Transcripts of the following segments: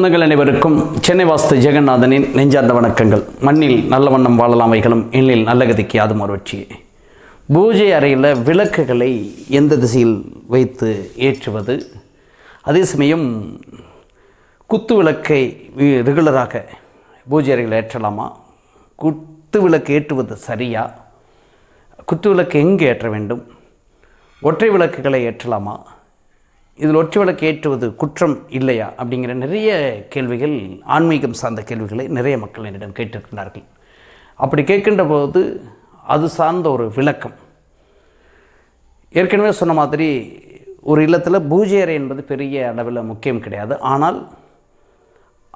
சொந்தங்கள் அனைவருக்கும் சென்னை வாஸ்து ஜெகநாதனின் நெஞ்சார்ந்த வணக்கங்கள். மண்ணில் நல்ல வண்ணம் வாழலாம் வைகளும் எண்ணில் நல்ல கதிக்கு யாதும் மறுவட்சி பூஜை அறையில் விளக்குகளை எந்த திசையில் வைத்து ஏற்றுவது? அதே சமயம் குத்து விளக்கை ரெகுலராக பூஜை அறையில் ஏற்றலாமா? குத்து விளக்கு ஏற்றுவது சரியா? குத்து விளக்கு எங்கே ஏற்ற வேண்டும்? ஒற்றை விளக்குகளை ஏற்றலாமா? இதில் ஒற்றி விளக்கு ஏற்றுவது குற்றம் இல்லையா அப்படிங்கிற நிறைய கேள்விகள் ஆன்மீகம் சார்ந்த கேள்விகளை நிறைய மக்கள் என்னிடம் கேட்டிருக்கிறார்கள். அப்படி கேட்கின்ற போது அது சார்ந்த ஒரு விளக்கம். ஏற்கனவே சொன்ன மாதிரி ஒரு இல்லத்தில் பூஜை அறை என்பது பெரிய அளவில் முக்கியம் கிடையாது. ஆனால்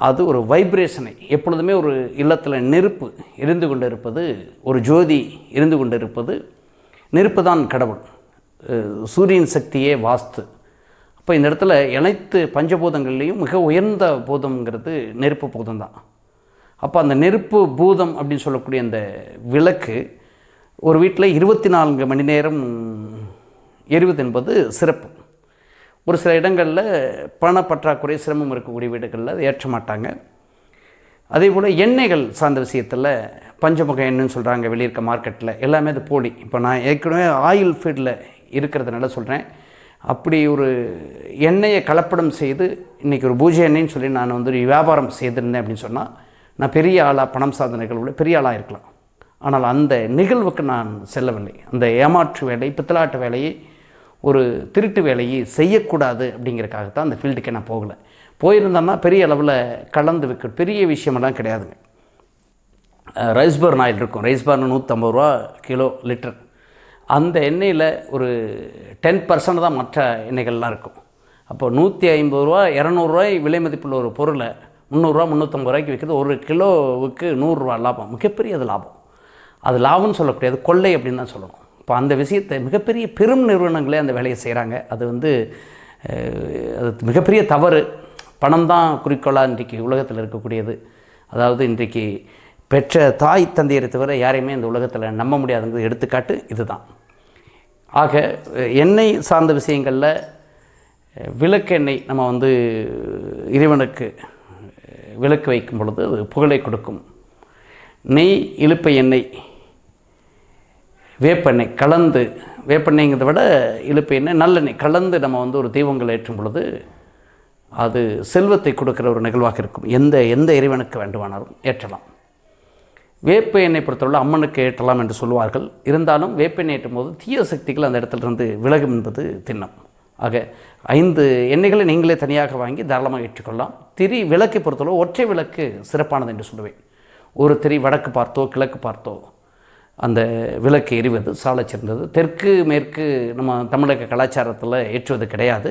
அது ஒரு வைப்ரேஷனை எப்பொழுதுமே ஒரு இல்லத்தில் நெருப்பு இருந்து கொண்டு இருப்பது ஒரு ஜோதி இருந்து கொண்டு இருப்பது நெருப்பு தான் கடவுள். சூரியன் சக்தியே வாஸ்து. அப்போ இந்த இடத்துல அனைத்து பஞ்சபூதங்கள்லேயும் மிக உயர்ந்த பூதம்ங்கிறது நெருப்பு பூதம் தான் அப்போ அந்த நெருப்பு பூதம் அப்படின்னு சொல்லக்கூடிய அந்த விளக்கு ஒரு வீட்டில் இருபத்தி நான்கு மணி நேரம் எரிவது என்பது சிறப்பு. ஒரு சில இடங்களில் பண பற்றாக்குறை சிரமம் இருக்கக்கூடிய வீடுகளில் அதை ஏற்ற மாட்டாங்க. அதே போல் எண்ணெய்கள் சார்ந்த விஷயத்தில் பஞ்சமுக எண்ணெய்னு சொல்கிறாங்க வெளியிருக்க மார்க்கெட்டில் எல்லாமே அது போலி. இப்போ நான் ஏற்கனவே ஆயில் ஃபீல்டில் இருக்கிறதுனால சொல்கிறேன் அப்படி ஒரு எண்ணெயை கலப்படம் செய்து இன்றைக்கி ஒரு பூஜை எண்ணெய்ன்னு சொல்லி நான் வந்து ஒரு வியாபாரம் செய்திருந்தேன் அப்படின்னு சொன்னால் நான் பெரிய ஆளாக பணம் சார்ந்த நிகழ்வுல பெரிய ஆளாக இருக்கலாம். ஆனால் அந்த நிகழ்வுக்கு நான் செல்லவில்லை. அந்த ஏமாற்று வேலை பித்தலாட்டு வேலையை ஒரு திருட்டு வேலையை செய்யக்கூடாது அப்படிங்கிறக்காகத்தான் அந்த ஃபீல்டுக்கே நான் போகலை. போயிருந்தேன்னா பெரிய அளவில் கலந்து வைக்க பெரிய விஷயமெல்லாம் கிடையாதுங்க. ரைஸ்பர்ன் ஆயில் இருக்கும். ரைஸ்பர்ன் நூற்றம்பது ரூபா கிலோ லிட்டர். அந்த எண்ணெயில் ஒரு டென் பர்சன்ட் தான் மற்ற எண்ணெய்கள்லாம் இருக்கும். அப்போ நூற்றி ஐம்பது ரூபா இரநூறுவாய் விலை மதிப்புள்ள ஒரு பொருளை முந்நூறுரூவா முந்நூற்றம்பது ரூபாய்க்கு விற்கிறது ஒரு கிலோவுக்கு நூறுரூவா லாபம். மிகப்பெரிய அது லாபம். அது லாபம்னு சொல்லக்கூடியது கொள்ளை அப்படின்னு தான் சொல்லணும். இப்போ அந்த விஷயத்தை மிகப்பெரிய பெரும் நிறுவனங்களே அந்த வேலையை செய்கிறாங்க அது வந்து அது மிகப்பெரிய தவறு. பணம் தான் குறிக்கோளாக இன்றைக்கு உலகத்தில் இருக்கக்கூடியது. அதாவது இன்றைக்கு பெற்ற தாய் தந்தையரை தவிர யாரையுமே இந்த உலகத்தில் நம்ப முடியாதுங்கிறது எடுத்துக்காட்டு இதுதான். ஆக எண்ணெய் சார்ந்த விஷயங்களில் விளக்கெண்ணெய் நம்ம வந்து இறைவனுக்கு விளக்கு வைக்கும் பொழுது அது புகழை கொடுக்கும். நெய் இழுப்பை எண்ணெய் வேப்பெண்ணெய் கலந்து வேப்பெண்ணெய்ங்கிறத விட இழுப்பு எண்ணெய் நல்லெண்ணெய் கலந்து நம்ம வந்து ஒரு தெய்வங்கள் ஏற்றும் பொழுது அது செல்வத்தை கொடுக்குற ஒரு நிகழ்வாக இருக்கும். எந்த எந்த இறைவனுக்கு வேண்டுமானாலும் ஏற்றலாம். வேப்ப எண்ணெய் பொறுத்தவரை அம்மனுக்கு ஏற்றலாம் என்று சொல்லுவார்கள். இருந்தாலும் வேப்ப எண்ணெய் ஏற்றும் போது தீய சக்திகள் அந்த இடத்துலிருந்து விலகும் என்பது திண்ணம். ஆக ஐந்து எண்ணெய்களை நீங்களே தனியாக வாங்கி தாராளமாக ஏற்றுக்கொள்ளலாம். திரி விளக்கை பொறுத்தவரை ஒற்றை விளக்கு சிறப்பானது என்று சொல்லுவேன். ஒரு திரி வடக்கு பார்த்தோ கிழக்கு பார்த்தோ அந்த விளக்கு எரிவது சாலச் சிறந்தது. தெற்கு மேற்கு நம்ம தமிழக கலாச்சாரத்தில் ஏற்றுவது கிடையாது.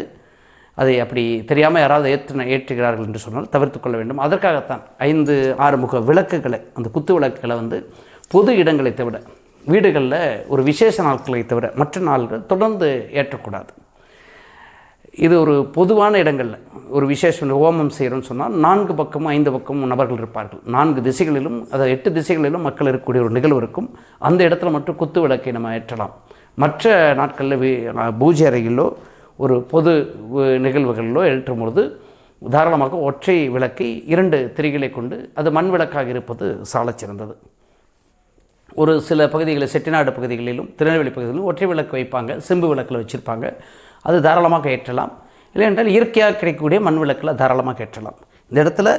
அதை அப்படி தெரியாமல் யாராவது ஏற்று ஏற்றுகிறார்கள் என்று சொன்னால் தவிர்த்து கொள்ள வேண்டும். அதற்காகத்தான் ஐந்து ஆறுமுக விளக்குகளை அந்த குத்து விளக்குகளை வந்து பொது இடங்களை தவிர வீடுகளில் ஒரு விசேஷ நாட்களை தவிர மற்ற நாள்கள் தொடர்ந்து ஏற்றக்கூடாது. இது ஒரு பொதுவான இடங்களில் ஒரு விசேஷம் ஹோமம் செய்கிறோம்னு சொன்னால் நான்கு பக்கமும் ஐந்து பக்கமும் நபர்கள் இருப்பார்கள். நான்கு திசைகளிலும் அதாவது எட்டு திசைகளிலும் மக்கள் இருக்கக்கூடிய ஒரு நிகழ்வு இருக்கும். அந்த இடத்துல மட்டும் குத்து விளக்கை நம்ம ஏற்றலாம். மற்ற நாட்களில் பூஜை அறையிலோ ஒரு பொது நிகழ்வுகளிலோ ஏற்றும் பொழுது தாராளமாக ஒற்றை விளக்கை இரண்டு திரிகளை கொண்டு அது மண் விளக்காக இருப்பது சாலச் சிறந்தது. ஒரு சில பகுதிகளில் செட்டிநாடு பகுதிகளிலும் திருநெல்வேலி பகுதிகளிலும் ஒற்றை விளக்கு வைப்பாங்க செம்பு விளக்கில் வச்சுருப்பாங்க. அது தாராளமாக ஏற்றலாம். இல்லை என்றால் இயற்கையாக கிடைக்கக்கூடிய மண் விளக்கில் தாராளமாக ஏற்றலாம். இந்த இடத்துல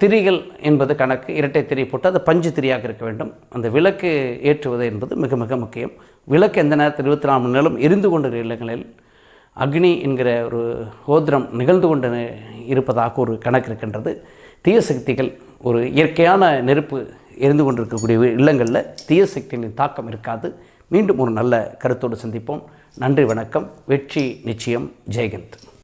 திரிகள் என்பது கணக்கு இரட்டை திரி போட்டு அது பஞ்சு திரியாக இருக்க வேண்டும். அந்த விளக்கு ஏற்றுவது என்பது மிக மிக முக்கியம். விளக்கு எந்த நேரத்தில் இருபத்தி நாலு மணி நேரம் எரிந்து கொண்ட இல்லங்களில் அக்னி என்கிற ஒரு ஹோத்திரம் நிகழ்ந்து கொண்டு இருப்பதாக ஒரு கணக்கு இருக்கின்றது. தீய சக்திகள் ஒரு இயற்கையான நெருப்பு எரிந்து கொண்டிருக்கக்கூடிய இல்லங்களில் தீய சக்திகளின் தாக்கம் இருக்காது. மீண்டும் ஒரு நல்ல கருத்தோடு சந்திப்போம். நன்றி வணக்கம். வெற்றி நிச்சயம். ஜெயகந்த்